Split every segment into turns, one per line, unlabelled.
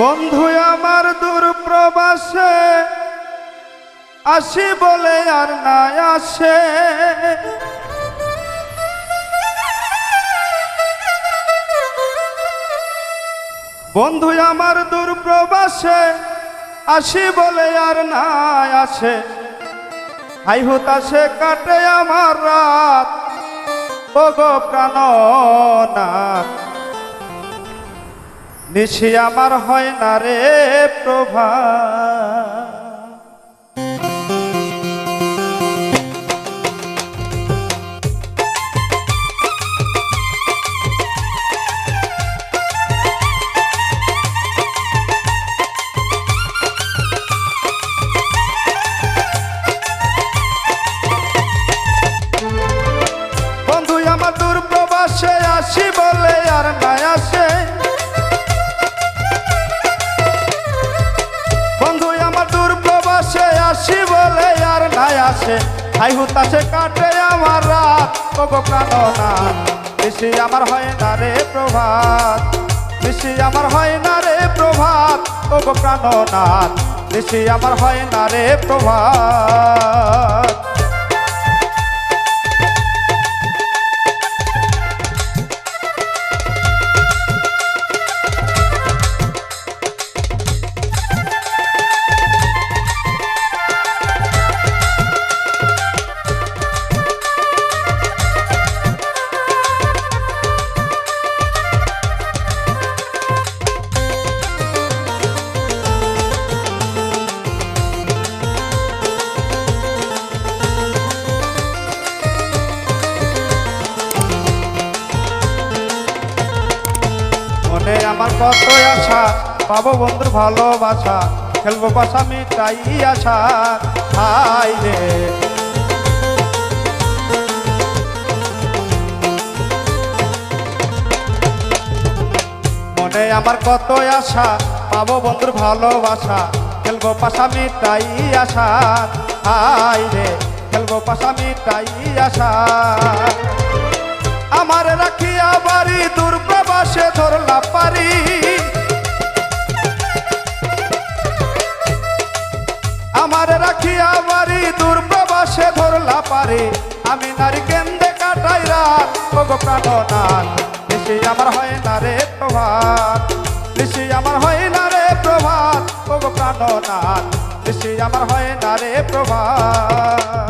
বন্ধু আমার দূর প্রবাসে আসি বলে আর না আসে। বন্ধু আমার দূর প্রবাসে আসি বলে আর না আসে। হাই হুতাশে কাটে আমার রাত ও গো প্রাণনাথ নিশি আমার হয় না রে প্রভা। আসে, হাই হুতাশে কাটে আমার রাত। ওগো না, বেশি আমার হয় না রে প্রভাত। বেশি আমার হয় না রে প্রভাত, ওগো না, বেশি আমার হয় না রে প্রভাত। আমার কত আশা, পাবো বন্ধুর ভালোবাসা, খেলব বাসা মিটাই আশা। হাই রে। মনে আমার কত আশা, পাবো বন্ধুর ভালোবাসা, খেলব পাশা মিটাই আশা। হাই রে, খেলব পাশা মিটাই আশা। আমার রাখিয়া বাড়ি দুর্প্রবাসে ধরলা পারি। আমার রাখিয়া বাড়ি দুর্প্রবাসে ধরলা পারি। আমি নারী কেন্দ্রে কাটাই রাত, ওগো বেশি আমার হয় না রে প্রভাত। বেশি আমার হয় না রে প্রভাত, ওগো প্রাণনাথ, বেশি আমার হয় না রে প্রভাত।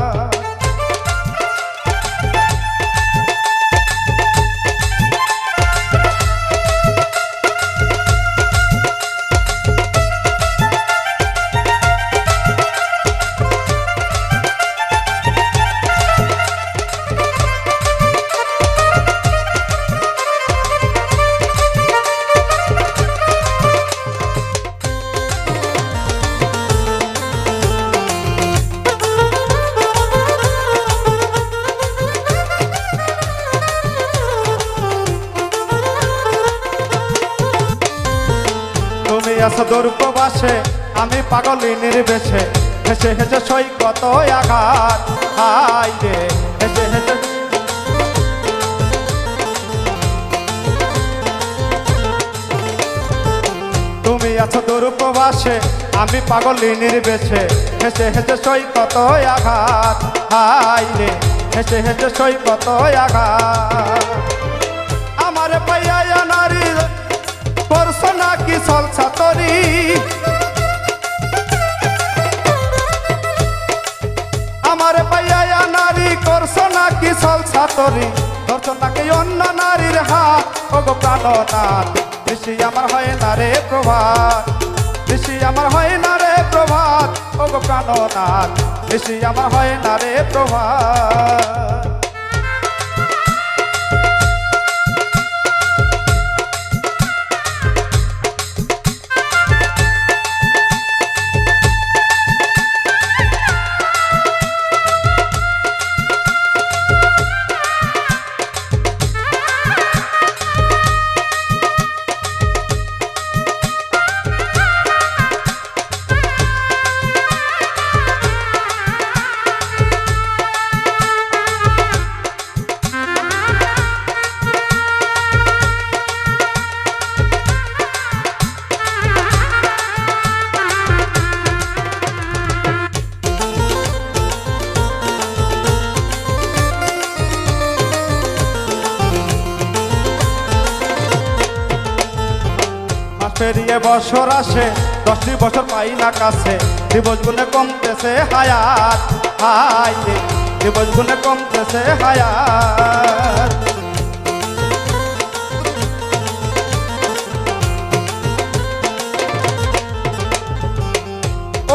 আছো দূর প্রবাসে আমি পাগলি নির্বেশে। হেসে হেসে সই কত আঘাত হাই হেসে হেসে তুমি আছো দূর প্রবাসে আমি পাগলি নির্বেশে। হেসে হেসে সই কত আঘাত হাই রে। হেসে হেসে সই কত আঘাত। আমার পাইয়া সলসা তরি আমার পাইয়া নারী করছ নাকি সলসা তরি ধরছ নাকি অন্য নারীর হাত। ওগো প্রাণনাথ বেশি আমার হয় না রে প্রভাত। বেশি আমার হয় না রে প্রভাত। ওগো প্রাণনাথ বেশি আমার হয় না রে প্রভাত। পেরিয়ে বছর আসে, দশটি বছর পাই না কাছে। দিবস গুণে কমতেছে হায়াত হাই দিবস গুণে কমতেছে হায়াত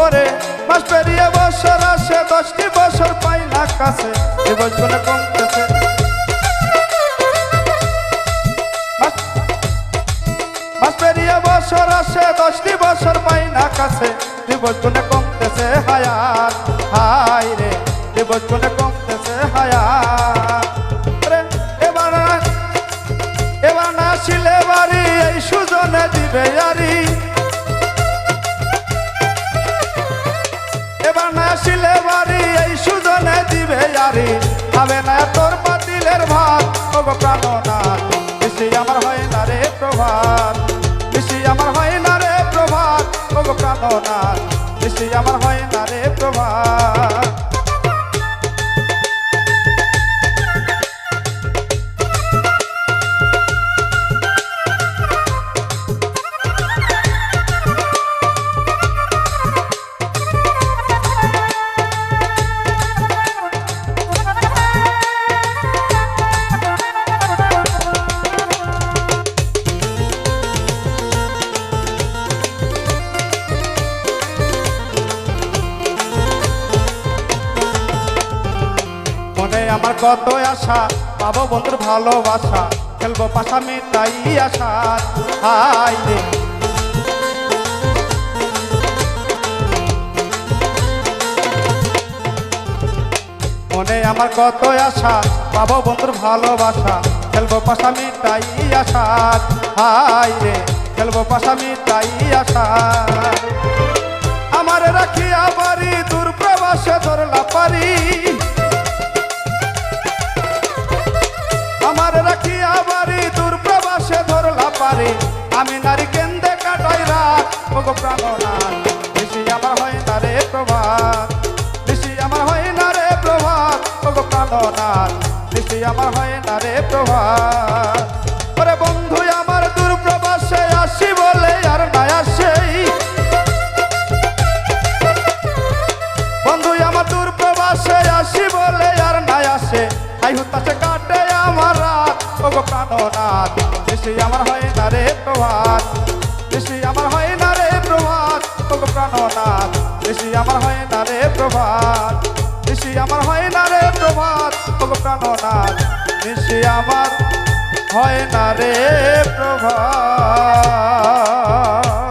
ওরে, মাস পেরিয়ে বছর আসে, দশটি বছর পাই না কাছে। দিবস গুণে কমতেছে। বছর আসে দশটি বছর পাই না কাছে। দিবস গুণে কমতেছে হায়াত। হাই রে দিবস গুণে কমতেছে হায়াত। রে, এবার এবার আসিলে বাড়ি এই সুজনে দিবে আরি এবার না আসিলে বাড়ি এই সুজনে দিবে আরি হবে না তোর পাতিলের ভাত ওগো প্রাণনাথ আমার হয় না রে প্রভাত। আমার হয় না রে প্রভাত ওগো প্রাণনাথ বেশি আমার হয় না রে প্রভাত। আমার কত আশা, পাবো বন্ধুর ভালোবাসা, খেলব পাশা মেটাই আশা। হাই রে। মনে আমার কত আশা, পাবো বন্ধুর ভালোবাসা, খেলব পাশা মিটাই আশা। হাই রে, খেলব পাশা মিটাই আশা। প্রাণনাথ বেশি হয় না রে প্রভাত বেশি হয় না রে প্রভাত ওগো প্রাণনাথ বেশি হয় না রে প্রভাত ওরে বন্ধু আমার দূর প্রবাসে আসি বলে আর না আসেই বন্ধু আমার দূর প্রবাসে আসি বলে আর আই হুতাছে কাটে আমার রাত ওগো প্রাণনাথ বেশি আমার হয় না রে প্রভাত জগন্নাথ বেশি আমার হয় না রে প্রভাত। বেশি আমার হয় না রে প্রভাত। প্রাণনাথ, বেশি আমার হয় না রে প্রভাত।